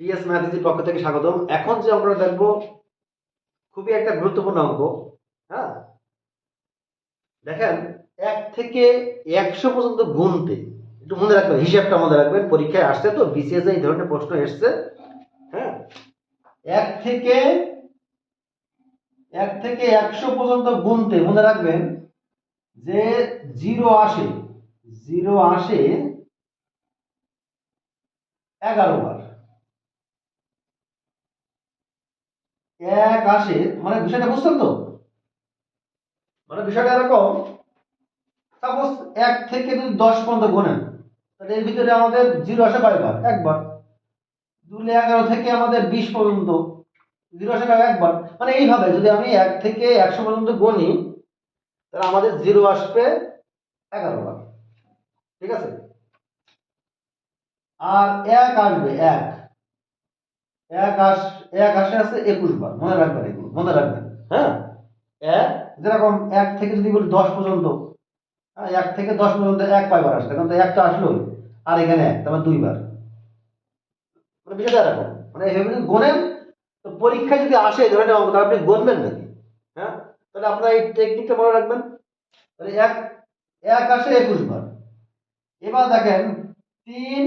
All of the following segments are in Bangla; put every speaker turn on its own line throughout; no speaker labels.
টিএস ম্যাথিসের পক্ষ থেকে স্বাগতম। এখন যে আমরা দেখব, খুবই একটা গুরুত্বপূর্ণ অঙ্ক হ্যাঁ? দেখেন, এক থেকে একশো পর্যন্ত গুনতে একটু মনে রাখবেন, হিসাবটা মনে রাখবেন, পরীক্ষায় আসছে তো বিসিএস এই ধরনের প্রশ্ন এসছে হ্যাঁ? এক থেকে এক থেকে একশো পর্যন্ত গুনতে মনে রাখবেন যে জিরো আসে জিরো আসে এগারো বার। এক আসে মানে বিষয়টা বুঝছেন তো? মানে বিষয়টা এরকম সাপোজ এক থেকে যদি দশ পর্যন্ত গোনেন, তাহলে এর ভিতরে আমাদের জিরো আসে কয়বার একবার। দুলে এগারো থেকে আমাদের বিশ পর্যন্ত জিরো আসে একবার? মানে এইভাবে যদি আমি এক থেকে একশো পর্যন্ত গণি তাহলে আমাদের জিরো আসবে এগারো বার। ঠিক আছে? আর এক আসবে এক। এক আস এক আসে আছে একুশ বার, মনে রাখবেন এগুলো, মনে রাখবেন। হ্যাঁ? এক, যেরকম এক থেকে যদি বলি দশ পর্যন্ত হ্যাঁ এক থেকে দশ পর্যন্ত এক কয়বার আসে এখন তো একটা আসলো আর এখানে এক, তারপর দুইবার। মানে বিষয়টা এরকম মানে এইভাবে যদি গোনেন, তো পরীক্ষায় যদি আসে এই ধরনের অঙ্ক তাহলে আপনি গণবেন নাকি? হ্যাঁ? তাহলে আপনারা এই টেকনিকটা মনে রাখবেন। তাহলে এক এক আসে একুশ বার। এবার দেখেন, তিন,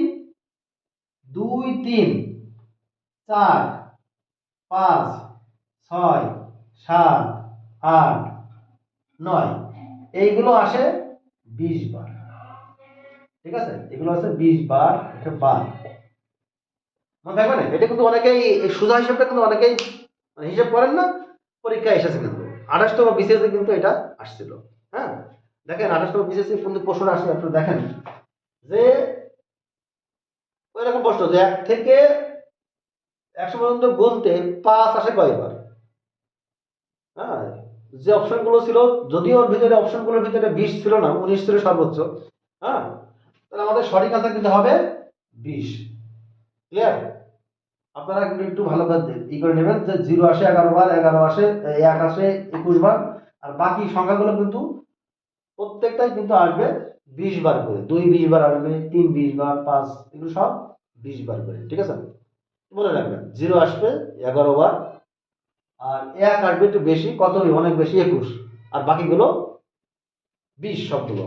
দুই, তিন। চার, পাঁচ, ছয়, সাত, আট, নয়। এইগুলো আসে বিশ বার। ঠিক আছে? এগুলো আছে বিশ বার, এটা বার মনে থাকবে না? এটা কিন্তু অনেকেই, এই সোজা হিসাবটা কিন্তু অনেকেই হিসাব করেন না, পরীক্ষায় এসেছে কিন্তু। আঠাশতম বিসিএসে কিন্তু এটা আসছিল হ্যাঁ? দেখেন আঠাশতম বিসিএসে কিন্তু প্রশ্ন আসছে আপনারা দেখেন। যে ওই রকম প্রশ্ন, যে এক থেকে একশো পর্যন্ত গুনতে পাঁচ আসে কয়বার? হ্যাঁ যে অপশনগুলো ছিল, যদিও ওর ভিতরে অপশনগুলোর ভিতরে বিশ ছিল না, উনিশ ছিল সর্বোচ্চ হ্যাঁ তাহলে আমাদের সঠিক আনসার কিন্তু হবে বিশ। ক্লিয়ার আপনারা কিন্তু একটু ভালো করে ই করে নেবেন যে জিরো আসে এগারো বার, এগারো আসে এক আসে একুশ বার, আর বাকি সংখ্যাগুলো কিন্তু প্রত্যেকটাই কিন্তু আসবে বিশ বার করে। দুই বিশ বার আসবে, তিন বিশ বার, পাঁচ, এগুলো সব বিশ বার করে, ঠিক আছে? মনে রাখবেন, জিরো আসবে, এগারো বার, আর এক আসবে একটু বেশি, কত অনেক বেশি একুশ। আর বাকিগুলো বিশ সবগুলো